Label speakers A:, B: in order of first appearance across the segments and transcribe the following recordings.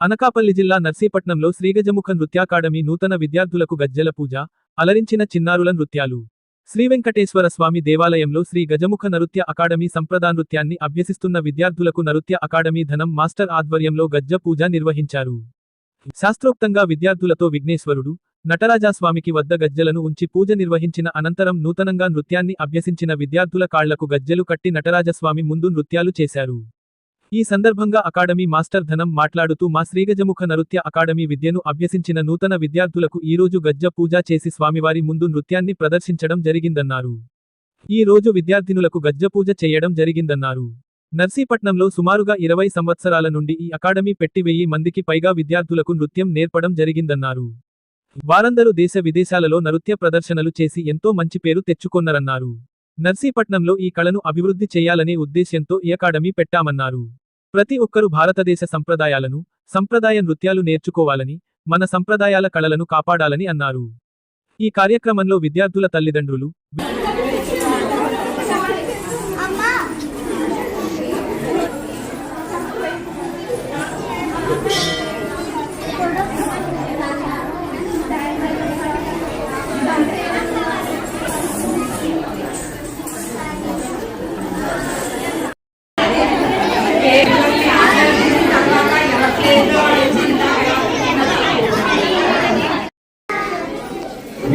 A: అనకాపల్లి జిల్లా నర్సీపట్నంలో శ్రీగజముఖ నృత్యాకాడమీ నూతన విద్యార్థులకు గజ్జల పూజ అలరించిన చిన్నారుల నృత్యాలు. శ్రీ వెంకటేశ్వర స్వామి దేవాలయంలో శ్రీ గజముఖ నృత్య అకాడమీ సంప్రదానృత్యాన్ని అభ్యసిస్తున్న విద్యార్థులకు నృత్య అకాడమీ ధనం మాస్టర్ ఆధ్వర్యంలో గజ్జ పూజ నిర్వహించారు. శాస్త్రోక్తంగా విద్యార్థులతో విఘ్నేశ్వరుడు నటరాజాస్వామికి వద్ద గజ్జలను ఉంచి పూజ నిర్వహించిన అనంతరం నూతనంగా నృత్యాన్ని అభ్యసించిన విద్యార్థుల కాళ్ళకు గజ్జెలు కట్టి నటరాజస్వామి ముందు నృత్యాలు చేశారు. ఈ సందర్భంగా అకాడమీ మాస్టర్ ధనం మాట్లాడుతూ మా శ్రీగజముఖ నృత్య అకాడమీ విద్యను అభ్యసించిన నూతన విద్యార్థులకు ఈరోజు గజ్జ పూజ చేసి స్వామివారి ముందు నృత్యాన్ని ప్రదర్శించడం జరిగిందన్నారు. ఈ రోజు విద్యార్థినులకు గజ్జ పూజ చేయడం జరిగిందన్నారు. నర్సీపట్నంలో సుమారుగా ఇరవై సంవత్సరాల నుండి ఈ అకాడమీ పెట్టి వెయ్యి మందికి పైగా విద్యార్థులకు నృత్యం నేర్పడం జరిగిందన్నారు. వారందరూ దేశ విదేశాలలో నృత్య ప్రదర్శనలు చేసి ఎంతో మంచి పేరు తెచ్చుకొన్నరన్నారు. నర్సీపట్నంలో ఈ కళను అభివృద్ధి చేయాలనే ఉద్దేశ్యంతో ఈ అకాడమీ పెట్టామన్నారు. ప్రతి ఒక్కరూ భారతదేశ సంప్రదాయాలను సంప్రదాయ నృత్యాలు నేర్చుకోవాలని మన సంప్రదాయాల కళలను కాపాడాలని అన్నారు. ఈ కార్యక్రమంలో విద్యార్థుల తల్లిదండ్రులు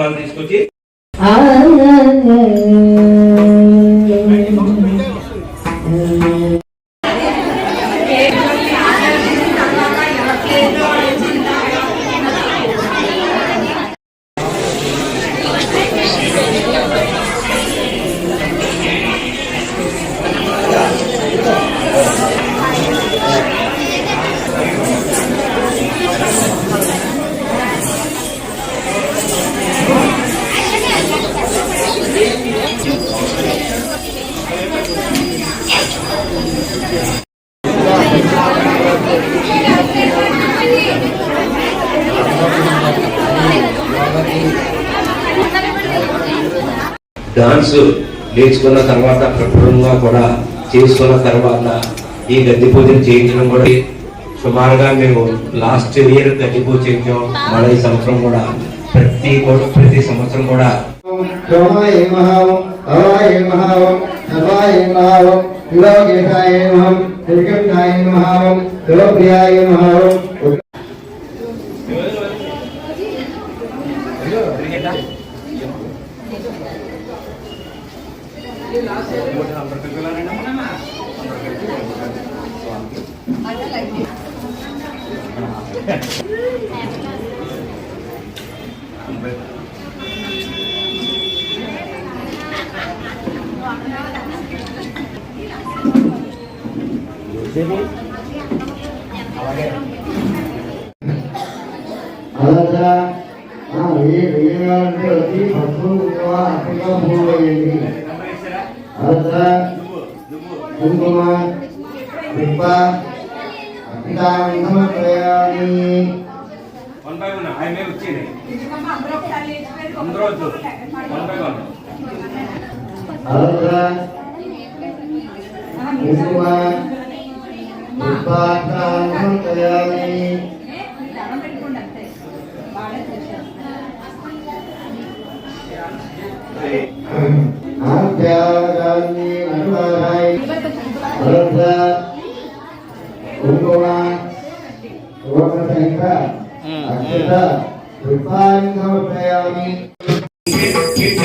B: రూపాయలు తీసుకొచ్చి
C: డాన్స్ నేర్చుకున్న తర్వాత ప్రపంచంగా కూడా చేసుకున్న తర్వాత ఈ గద్దె పూజను చేయించడం కూడా సుమారుగా మేము లాస్ట్ ఇయర్ గద్దె పూజ చేయించాం. మన సంవత్సరం కూడా ప్రతి ప్రతి సంవత్సరం కూడా.
D: సోమాయ మహావం అవాయ మహావం కుంకుమ కృప పితామహి
B: వన్ బై వన్ ఆయన వచ్చేది. అందరూ వద్దు వన్ బై వన్.
D: కుంకుమ తత
B: కృపాంగమపయామి కిట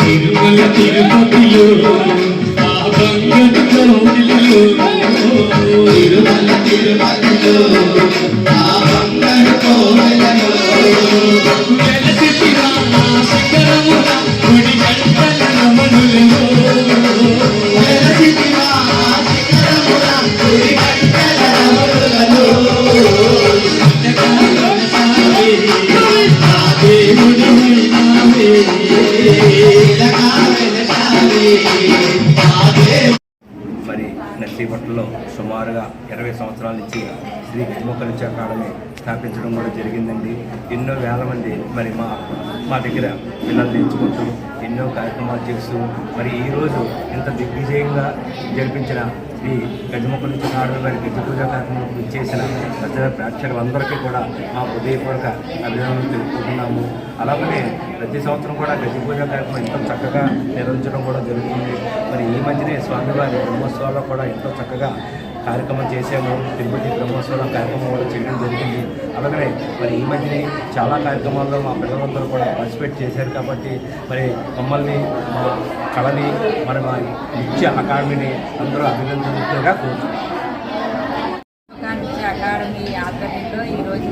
E: తిరుమల తిరుపతిలో ఆ బంగరు తిరుమల తిరుపతిలో
B: సంవత్సరాల నుంచి శ్రీ గజముఖ నృత్య అకాడమీ స్థాపించడం కూడా జరిగిందండి. ఎన్నో వేల మంది మరి మా మా దగ్గర పిల్లలు నేర్చుకుంటూ ఎన్నో కార్యక్రమాలు చేస్తూ మరి ఈరోజు ఇంత దిగ్విజయంగా జరిపించిన శ్రీ గజముఖ నుంచి నాడు మరి గజ పూజ కార్యక్రమం చేసిన ప్రజల ప్రేక్షకులందరికీ కూడా మా హృదయపూర్వక అభినందనలు తెలుపుకుంటున్నాము. అలాగనే ప్రతి సంవత్సరం కూడా గజ పూజ కార్యక్రమం ఎంతో చక్కగా నిర్వహించడం కూడా జరుగుతుంది. మరి ఈ మధ్యనే స్వామివారి బ్రహ్మోత్సవాల్లో కూడా ఎంతో చక్కగా కార్యక్రమం చేసాము తిరుపతి బ్రహ్మోత్సవం కార్యక్రమం కూడా చేయడం జరిగింది. అలాగనే మరి ఈ మధ్యనే చాలా కార్యక్రమాల్లో మా పిల్లలందరూ కూడా పార్టిసిపేట్ చేశారు కాబట్టి మరి మమ్మల్ని మా కళని మరి మా నృత్య అకాడమీని అందరూ అభినందించేగా కోరుతున్నాం.
F: అకాడమీ ఆధ్వర్యంలో ఈరోజు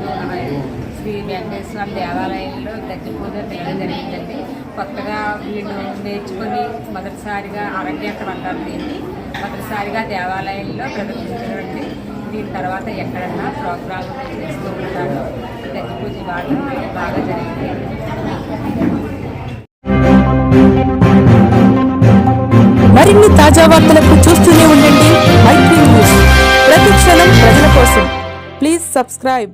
F: శ్రీ వెంకటేశ్వర దేవాలయంలో గజ్జి పూజ చేయడం జరిగిందండి. కొత్తగా వీళ్ళు నేర్చుకొని మొదటిసారిగా అరంగేట్రం అంటారు దీన్ని. మొదటిసారిగా దేవాలయంలో ప్రదర్శించినటువంటి దీని తర్వాత ఎక్కడన్నా ప్రోగ్రామ్ చేస్తూ ఉంటారు. గజ్జి పూజ వాళ్ళు బాగా జరిగింది.
G: మరిన్ని తాజా వార్తలకు చూస్తూనే ఉండండి. మైత్రి న్యూస్. ప్రతి క్షణం ప్రజల కోసం. Please subscribe.